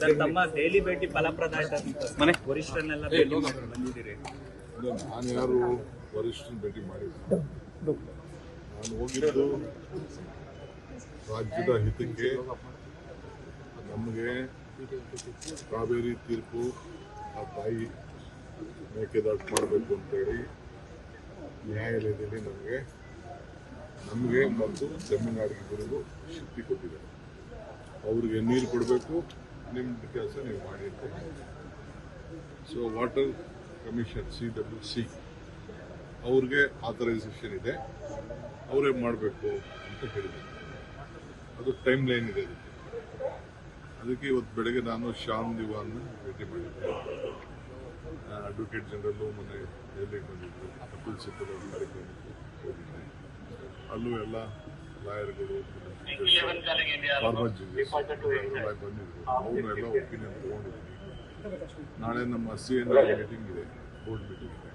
Sir ತಮ್ಮ daily ಭೇಟಿ ಫಲಪ್ರದ ಆಯ್ತಾ ಮನೆ. ವರಿಷ್ಠರನ್ನೆಲ್ಲ ಭೇಟಿ ಮಾಡ್ಕೊಂಡು ಬಂದಿದ್ದೀರಿ. ನಾನು ಯಾರು ವರಿಷ್ಠನ ಭೇಟಿ ಮಾಡಿಲ್ಲ. ನಾನು ಹೋಗಿದ್ದು ರಾಜ್ಯದ ಹಿತಕ್ಕೆ ನಮಗೆ ಕಾವೇರಿ ತೀರ್ಪು ಆ ತಾಯಿ ಮೇಕೆದಾಟು ಮಾಡಬೇಕು ಅಂತೇಳಿ ನ್ಯಾಯಾಲಯದಲ್ಲಿ ನಮಗೆ ನಮಗೆ ಮತ್ತು ತಮಿಳುನಾಡಿಗರಿಗೂ ಶಕ್ತಿ ಕೊಟ್ಟಿದ್ದಾರೆ. ಅವ್ರಿಗೆ ನೀರು ಕೊಡಬೇಕು ನಿಮ್ಮ ಕೆಲಸ ನೀವು ಮಾಡಿ ಅಂತ. So water commission C W C ಅವ್ರಿಗೆ ಆಥರೈಸೇಷನ್ ಇದೆ. ಅವರೇ ಮಾಡಬೇಕು ಅಂತ ಹೇಳಿದ್ರು ಅದು ಟೈಮ್ ಲೈನ್ ಇದೆ ಅದಕ್ಕೆ. ಅದಕ್ಕೆ ಇವತ್ತು ಬೆಳಗ್ಗೆ ನಾನು ಶ್ಯಾಮ್ ದಿವಾನ್ ಭೇಟಿ ಮಾಡಿದ್ದೆ. ಅಡ್ವೊಕೇಟ್ ಜನರಲ್ಲು ಮೊನ್ನೆ ದೆಹಲಿಗೆ ಬಂದಿದ್ದರು. ಕಪಿಲ್ ಹೋಗಿದ್ದೆ. ಅಲ್ಲೂ ಎಲ್ಲ ಲಾಯರ್ಗಳು ಅವನ್ನೆಲ್ಲ ಬಂದಿದ್ರು ಅವರೆಲ್ಲ ಒಪಿನಿಯನ್ ನಾಳೆ ನಮ್ಮ ಸಿ ಎನ್ ಮೀಟಿಂಗ್ ಇದೆ ಬೋರ್ಡ್ ಮೀಟಿಂಗ್ ಇದೆ.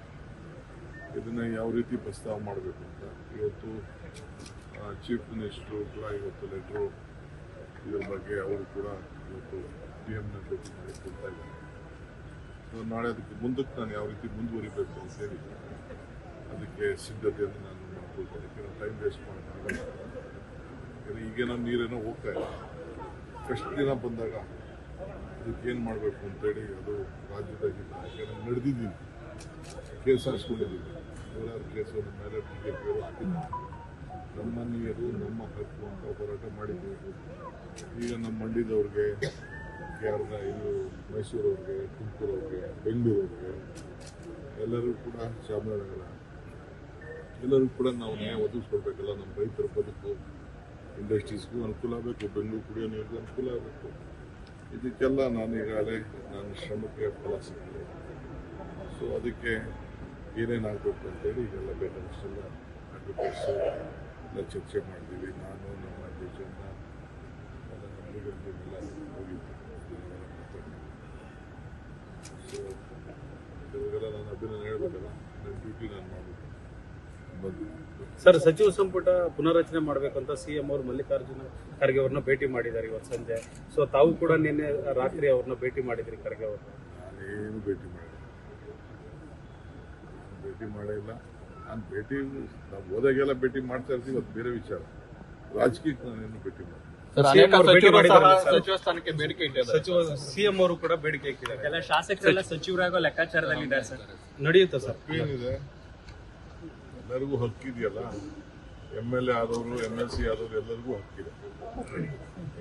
ಇದನ್ನ ಯಾವ ರೀತಿ ಪ್ರಸ್ತಾವ ಮಾಡಬೇಕು ಅಂತ ಇವತ್ತು ಚೀಫ್ ಮಿನಿಸ್ಟ್ರು ಕೂಡ ಇವತ್ತು ಲೆಟ್ರು ಇದ್ರ ಬಗ್ಗೆ ಅವರು ಕೂಡ ಇವತ್ತು ಡಿ ಎಮ್ನ ಭೇಟಿ ಮಾಡಿ ಕೊಡ್ತಾ ಇದ್ದಾರೆ. ಸೊ ನಾಳೆ ಅದಕ್ಕೆ ಮುಂದಕ್ಕೆ ನಾನು ಯಾವ ರೀತಿ ಮುಂದುವರಿಬೇಕು ಅಂತ ಹೇಳಿ ಅದಕ್ಕೆ ಸಿದ್ಧತೆಯನ್ನು ನಾನು ಮಾಡ್ಕೊಳ್ತೇನೆ ಟೈಮ್ ವೇಸ್ಟ್ ಮಾಡೋಕ್ಕಾಗಲ್ಲ. ಯಾಕಂದ್ರೆ ಈಗೇನೋ ನೀರೇನೋ ಹೋಗ್ತಾ ಇಲ್ಲ. ಫಸ್ಟ್ ದಿನ ಬಂದಾಗ ಅದಕ್ಕೇನು ಮಾಡಬೇಕು ಅಂತೇಳಿ ಅದು ರಾಜ್ಯದ ಯಾಕಂದ್ರೆ ನಡೆದಿದ್ದೀನಿ. ಕೇಸ್ ಹಾಕ್ಸ್ಕೊಂಡಿದ್ದೀನಿ. ನೂರಾರು ಕೇಸು ನಮ್ಮ ಮೇಲೆ ಬಿ ಜೆ ಪಿಯವರು ಹಾಕಿದ್ದಾರೆ. ನಮ್ಮ ನೀರು, ನಮ್ಮ ಹಕ್ಕು ಅಂತ ಹೋರಾಟ ಮಾಡಿದ್ದೀವಿ. ಈಗ ನಮ್ಮ ಮಂಡ್ಯದವ್ರಿಗೆ ಕೇರಳ ಇದು ಮೈಸೂರವ್ರಿಗೆ, ತುಮಕೂರವ್ರಿಗೆ, ಬೆಂಗಳೂರವ್ರಿಗೆ, ಎಲ್ಲರೂ ಕೂಡ ಚಾಮರಾಜನಗರ, ಎಲ್ಲರೂ ಕೂಡ ನಾವು ನ್ಯಾಯ ಒದಗಿಸ್ಕೊಡ್ಬೇಕಲ್ಲ ನಮ್ಮ ರೈತರ ಬದುಕು. ಇಂಡಸ್ಟ್ರೀಸ್ಗೂ ಅನುಕೂಲ ಆಗಬೇಕು, ಬೆಂಗಳೂರು ಕುಡಿಯೋ ನೀರಿಗೂ ಅನುಕೂಲ ಆಗಬೇಕು. ಇದಕ್ಕೆಲ್ಲ ನಾನು ಈಗಾಗಲೇ ನನ್ನ ಶ್ರಮಕ್ಕೆ ಫಲ ಸಿಕ್ಕಿದೆ ಸೊ ಅದಕ್ಕೆ ಏನೇನಾಗಬೇಕು ಅಂತೇಳಿ ಈಗೆಲ್ಲ ಬೇಕಾದಷ್ಟೆಲ್ಲ ಅಡ್ವೊಕೇಟ್ಸು ಎಲ್ಲ ಚರ್ಚೆ ಮಾಡಿದ್ದೀವಿ ನಾನು, ನಮ್ಮ ದೇಶದಿಂದ ಎಲ್ಲ ಎಲ್ಲ ಹೋಗಿದ್ದೆ ಸೊ ಇವಾಗೆಲ್ಲ ನಾನು ಅಭಿನಂದನೆ ಹೇಳ್ಬೇಕಲ್ಲ, ನನ್ನ ಡ್ಯೂಟಿ ನಾನು ಮಾಡಬೇಕು. ಬಂದು ಸರ್ ಸಚಿವ ಸಂಪುಟ ಪುನರಚನೆ ಮಾಡಬೇಕಂತ ಸಿಎಂ ಅವರು ಮಲ್ಲಿಕಾರ್ಜುನ ಖರ್ಗೆ ಅವ್ರನ್ನ ಭೇಟಿ ಮಾಡಿದ್ದಾರೆ ಇವತ್ತು ಸಂಜೆ. ಸೊ ತಾವು ಕೂಡ ನಿನ್ನೆ ರಾತ್ರಿ ಅವ್ರನ್ನ ಭೇಟಿ ಮಾಡಿದ್ರಿ ಖರ್ಗೆ ಅವರು ನಾನೇನು ಭೇಟಿ ಮಾಡಿಲ್ಲ. ಭೇಟಿ ಮಾಡಿಲ್ಲ. ನಾನು ಭೇಟಿ ನಾವು ಹೋದಾಗೆಲ್ಲ ಭೇಟಿ ಮಾಡ್ತಾ ಇರ್ತೀವಿ ಇವತ್ತು ಬೇರೆ ವಿಚಾರ. ರಾಜಕೀಯಕ್ಕೆ ನಾನೇನು ಭೇಟಿ ಮಾಡಿಲ್ಲ. ಭೇಟಿ ಸಚಿವ ಸ್ಥಾನಕ್ಕೆ ಬೇಡಿಕೆ ಇಟ್ಟಿದ್ದಾರೆ. ಸಚಿವ ಸಿಎಂ ಅವರು ಕೂಡ ಬೇಡಿಕೆ ಇಟ್ಟಿದ್ದಾರೆ. ಎಲ್ಲ ಶಾಸಕರೆಲ್ಲ ಸಚಿವರಾಗೋ ಲೆಕ್ಕಾಚಾರದಲ್ಲಿದ್ದಾರೆ ಸರ್. ನಡೆಯುತ್ತೆ ಸರ್? ಏನಿದೆ? ಎಲ್ಲರಿಗೂ ಹಕ್ಕಿದೆಯಲ್ಲ? ಎಂ ಎಲ್ ಎ ಆದವರು ಎಂ ಎಲ್ ಸಿ ಆದವರು ಎಲ್ಲರಿಗೂ ಹಕ್ಕಿದೆ.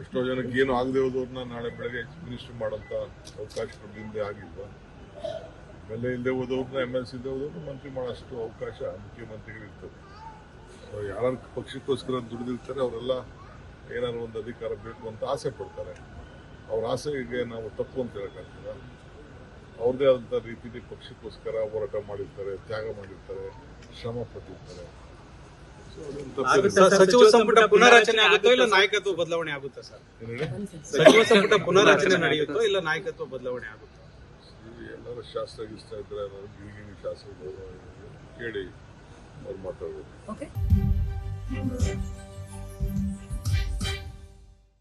ಎಷ್ಟೋ ಜನಕ್ಕೆ ಏನು ಆಗದೆ ಹೋದವ್ರನ್ನ ನಾಳೆ ಬೆಳಗ್ಗೆ ಮಿನಿಸ್ಟರ್ ಮಾಡೋಂಥ ಅವಕಾಶ ಹಿಂದೆ ಆಗಿಲ್ವಾ? ಎಂ ಎಲ್ ಎ ಇಲ್ಲದೆ ಹೋದವ್ರನ್ನ ಎಂ ಎಲ್ ಸಿ ಇಲ್ಲದೆ ಹೋದವ್ರನ್ನ ಮಂತ್ರಿ ಮಾಡೋಷ್ಟು ಅವಕಾಶ ಮುಖ್ಯಮಂತ್ರಿಗಳು ಇರ್ತದೆ ಸೊ, ಯಾರು ಪಕ್ಷಕ್ಕೋಸ್ಕರ ದುಡಿದಿರ್ತಾರೆ, ಅವರೆಲ್ಲ ಏನಾದ್ರು ಒಂದು ಅಧಿಕಾರ ಬೇಕು ಅಂತ ಆಸೆ ಪಡ್ತಾರೆ. ಅವ್ರ ಆಸೆಗೆ ನಾವು ತಪ್ಪು ಅಂತ ಹೇಳಕ್ಕಾಗ್ತದ? ಅವ್ರದೇ ಆದಂಥ ರೀತಿಯಲ್ಲಿ ಪಕ್ಷಕ್ಕೋಸ್ಕರ ಹೋರಾಟ ಮಾಡಿರ್ತಾರೆ ತ್ಯಾಗ ಮಾಡಿರ್ತಾರೆ ಶ್ರಮ ಪಟ್ಟಿರ್ತಾರೆ. ಸಚಿವ ಸಂಪುಟ ಪುನರಚನೆ ಆಗುತ್ತೋ ಇಲ್ಲ ನಾಯಕತ್ವ ಬದಲಾವಣೆ ಆಗುತ್ತಾ ಸರ್? ಸಚಿವ ಸಂಪುಟ ಪುನರಚನೆ ನಡೆಯುತ್ತೋ ಇಲ್ಲ ನಾಯಕತ್ವ ಬದಲಾವಣೆ ಆಗುತ್ತಾ? ಎಲ್ಲರೂ ಶಾಸ್ತ್ರ ಇಷ್ಟ ಇದ್ರೆ ಗಿರಿಗಿರಿ ಶಾಸ್ತ್ರ ಕೇಳಿ ಅವ್ರು ಮಾತಾಡ್ಬೇಕು.